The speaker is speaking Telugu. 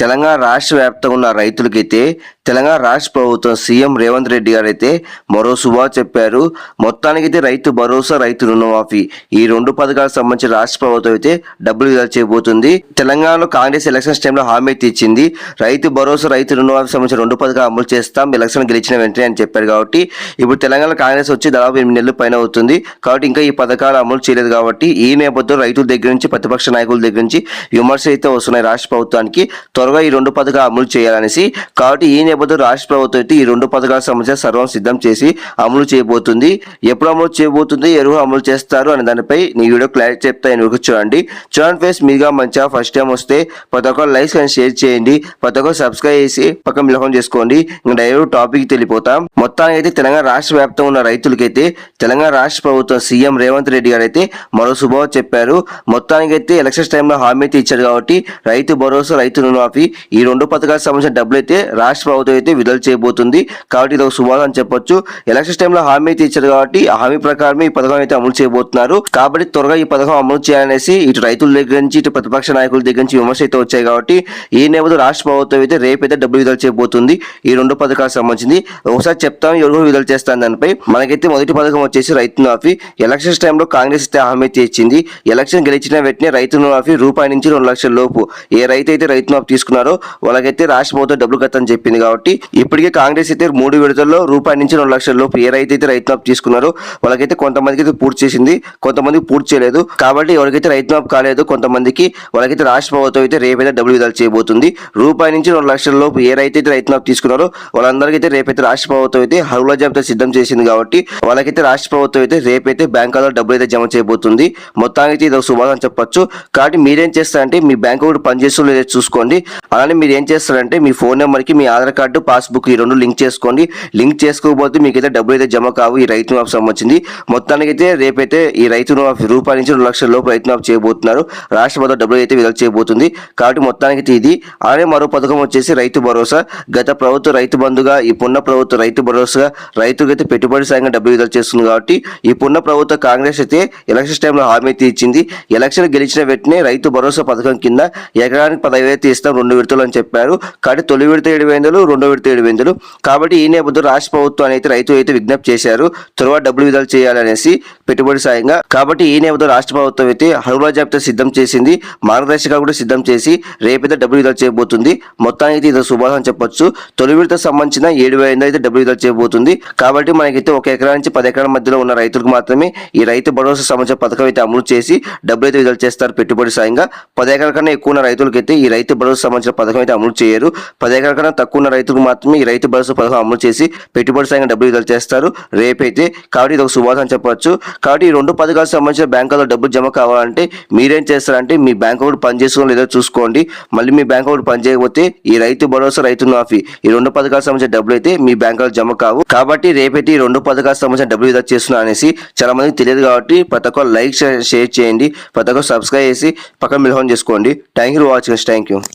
తెలంగాణ రాష్ట్ర వ్యాప్తంగా ఉన్న రైతులకైతే తెలంగాణ రాష్ట్ర ప్రభుత్వం సీఎం రేవంత్ రెడ్డి గారు అయితే మరో శుభా చెప్పారు. మొత్తానికైతే రైతు భరోసా రైతు రుణమాఫీ ఈ రెండు పథకాలకు సంబంధించి రాష్ట్ర ప్రభుత్వం అయితే డబ్బులు విడుదల చేయబోతుంది. తెలంగాణలో కాంగ్రెస్ ఎలక్షన్స్ టైంలో హామీ అయితే ఇచ్చింది. రైతు భరోసా రైతు రుణమాఫీ సంబంధించి రెండు పథకాలు అమలు చేస్తాం. ఎలక్షన్ గెలిచిన వెంటనే అని చెప్పారు కాబట్టి ఇప్పుడు తెలంగాణ కాంగ్రెస్ వచ్చి దాదాపు ఎనిమిది నెలలు పైన అవుతుంది. కాబట్టి ఇంకా ఈ పథకాలు అమలు చేయలేదు కాబట్టి ఈ నేపథ్యంలో రైతుల దగ్గర నుంచి ప్రతిపక్ష నాయకుల దగ్గర నుంచి విమర్శలు అయితే వస్తున్నాయి రాష్ట్ర ప్రభుత్వానికి. త్వరగా ఈ రెండు పథకాలు అమలు చేయాలనేసి కాబట్టి ఈ నేపథ్యంలో రాష్ట్ర ప్రభుత్వం అయితే ఈ రెండు పథకాల సంబంధించిన సర్వం సిద్ధం చేసి అమలు చేయబోతుంది. ఎప్పుడు అమలు చేయబోతుంది ఎరువు అమలు చేస్తారు అనే దానిపై నీ వీడియో క్లారిటీ చెప్తా నేను చూడండి. చూడండి ఫేస్ మీగా మంచిగా ఫస్ట్ టైం వస్తే ప్రతి ఒక్కరు లైక్స్ అండ్ షేర్ చేయండి. ప్రతి ఒక్కరు సబ్స్క్రైబ్ చేసి పక్కన మిలకం చేసుకోండి. ఇంకా డైరెక్ట్ టాపిక్ తెలిపోతాం మొత్తానికి అయితే తెలంగాణ రాష్ట్ర వ్యాప్తంగా ఉన్న రైతులకైతే తెలంగాణ రాష్ట్ర ప్రభుత్వం సీఎం రేవంత్ రెడ్డి గారు అయితే మరో శుభం చెప్పారు. మొత్తానికి అయితే ఎలక్షన్స్ టైంలో హామీ అయితే ఇచ్చారు కాబట్టి రైతు భరోసా రైతు రుణమాఫీ ఈ రెండు పథకాలకు సంబంధించిన డబ్బులు అయితే రాష్ట్ర ప్రభుత్వం అయితే విడుదల చేయబోతుంది. కాబట్టి ఇది ఒక శుభాలు అని చెప్పొచ్చు. ఎలక్షన్స్ టైంలో హామీ అయితే ఇచ్చారు కాబట్టి ఆ హామీ ప్రకారమే ఈ పథకం అయితే అమలు చేయబోతున్నారు. కాబట్టి త్వరగా ఈ పథకం అమలు చేయాలనేసి ఇటు రైతుల దగ్గర నుంచి ఇటు ప్రతిపక్ష నాయకుల దగ్గర నుంచి విమర్శ అయితే వచ్చాయి కాబట్టి ఈ నేపథ్యంలో రాష్ట్ర ప్రభుత్వం అయితే రేపైతే డబ్బులు విడుదల చేయబోతుంది. ఈ రెండు పథకాలకు సంబంధించింది. ఒకసారి చెప్తాం ఎవరు విడుదల చేస్తాను దానిపై. మనకైతే మొదటి పథకం వచ్చేసి రైతు మాఫీ. ఎలక్షన్స్ టైంలో కాంగ్రెస్ అయితే హామీ అయితే ఇచ్చింది. ఎలక్షన్ గెలిచిన వెంటనే రైతు మాఫీ రూపాయి నుంచి రెండు లక్షల లోపు. ఏ రైతు అయితే రైతు మాఫీ తీసుకున్నారో వాళ్ళకైతే రాష్ట్ర ప్రభుత్వం డబ్బులు కట్టని చెప్పింది కాబట్టి ఇప్పటికే కాంగ్రెస్ అయితే మూడు విడతల్లో రూపాయి నుంచి రెండు లక్షల లోపు ఏ రైతు అయితే రైతు మాఫీ తీసుకున్నారో వాళ్ళకైతే కొంతమందికి అయితే పూర్తి చేసింది కొంతమందికి పూర్తి చేయలేదు. కాబట్టి ఎవరికైతే రైతు మాఫీ కాలేదు కొంతమందికి వాళ్ళకైతే రాష్ట్ర ప్రభుత్వం అయితే రేపైతే డబ్బులు విడుదల చేయబోతుంది. రూపాయి నుంచి రెండు లక్షల లోపు ఏ రైతు అయితే రైతు మాఫీ తీసుకున్నారో వాళ్ళందరికైతే రేపైతే రాష్ట్ర ప్రభుత్వం అయితే హరుల జాబితా సిద్ధం చేసింది కాబట్టి వాళ్ళకైతే రాష్ట్ర ప్రభుత్వం అయితే రేపైతే బ్యాంకులో డబ్బులు అయితే జమ చేయబోతుంది. మొత్తానికి ఇది ఒక శుభాగం చెప్పొచ్చు. కాబట్టి మీరేం చేస్తారంటే మీ బ్యాంక్ ఒకటి పనిచేస్తూ లేదో చూసుకోండి. అలానే మీరు ఏం చేస్తారంటే మీ ఫోన్ నెంబర్కి మీ ఆధార్ కార్డు పాస్బుక్ ఈ రెండు లింక్ చేసుకోండి. లింక్ చేసుకోకపోతే మీకు అయితే డబ్బులు అయితే జమ కావు ఈ రైతు మాఫ్ సంబంధించింది. మొత్తానికి అయితే రేపైతే ఈ రైతు మాఫ్ రూపాయల నుంచి రెండు లక్షల లోపు రైతు మాఫ్ చేయబోతున్నారు. రాష్ట్ర ప్రభుత్వం డబ్బులు అయితే విడుదల చేయబోతుంది. కాబట్టి మొత్తానికి అయితే ఇది. అలానే మరో పథకం వచ్చేసి రైతు భరోసా. గత ప్రభుత్వ రైతు బంధుగా ఈ పున్న ప్రభుత్వ రైతు భరోసా రైతుకైతే పెట్టుబడి సాయంగా డబ్బులు విడుదల చేస్తుంది కాబట్టి ఈ పున్న ప్రభుత్వ కాంగ్రెస్ అయితే ఎలక్షన్ టైంలో హామీ అయితే ఇచ్చింది. ఎలక్షన్ గెలిచిన వెంటనే రైతు భరోసా పథకం కింద ఎకరానికి పదవి అయితే ఇస్తాం. రెండు విడతలు అని చెప్పారు. కాబట్టి తొలి విడత ఏడు వేలు రెండో విడత ఏడు వేలు కాబట్టి ఈ నేపథ్యంలో రాష్ట్ర ప్రభుత్వాన్ని అయితే రైతు అయితే విజ్ఞప్తి చేశారు. త్వరగా డబ్బులు విడుదల చేయాలనేసి పెట్టుబడి సాయంగా. కాబట్టి ఈ నేపథ్యంలో రాష్ట్ర ప్రభుత్వం అయితే హరువుల జాబితా సిద్ధం చేసింది. మార్గదర్శకాలు కూడా సిద్ధం చేసి రేపైతే డబ్బులు విడుదల చేయబోతుంది. మొత్తానికి ఇది శుభాసం అని చెప్పొచ్చు. తొలి విడత సంబంధించిన ఏడు వేల అయితే డబ్బులు విడుదల చేయబోతుంది. కాబట్టి మనకైతే ఒక ఎకరా నుంచి పది ఎకరాల మధ్యలో ఉన్న రైతులకు మాత్రమే ఈ రైతు భరోసా సంబంధించిన పథకం అయితే అమలు చేసి డబ్బులు అయితే విడుదల చేస్తారు పెట్టుబడి సాయంగా. పది ఎకరాల కన్నా ఎక్కువ ఉన్న రైతులకైతే ఈ రైతు భరోసా సంబంధించిన పథకం అయితే అమలు చేయరు. పది ఎకరాల కన్నా తక్కువ ఉన్న రైతులకు మాత్రమే ఈ రైతు భరోసా పథకం అమలు చేసి పెట్టుబడి సాయంగా డబ్బులు విడుదల చేస్తారు. రేపైతే కాబట్టి ఇది ఒక శుభాసం చెప్పవచ్చు కాబట్టి ఈ రెండు పథకాలకు సంబంధించిన బ్యాంకులో డబ్బులు జమ కావాలంటే మీరేం చేస్తారంటే మీ బ్యాంక్ అకౌంట్ పనిచేసుకోవడం లేదో చూసుకోండి. మళ్ళీ మీ బ్యాంక్ అకౌంట్ పనిచేయకపోతే ఈ రైతు భరోసా రైతు మాఫీ. ఈ రెండు పథకాలకు సంబంధించిన డబ్బులు అయితే మీ బ్యాంకులో జమ కావు. కాబట్టి రేపైతే ఈ రెండు పథకాలకు సంబంధించిన డబ్బులు విడుదల చేస్తున్నా అనేసి చాలా మందికి తెలియదు కాబట్టి ప్రతి ఒక్క లైక్ షేర్ చేయండి. ప్రతి ఒక్క సబ్స్క్రైబ్ చేసి పక్కన మిలహం చేసుకోండి. Thank you watching thank you.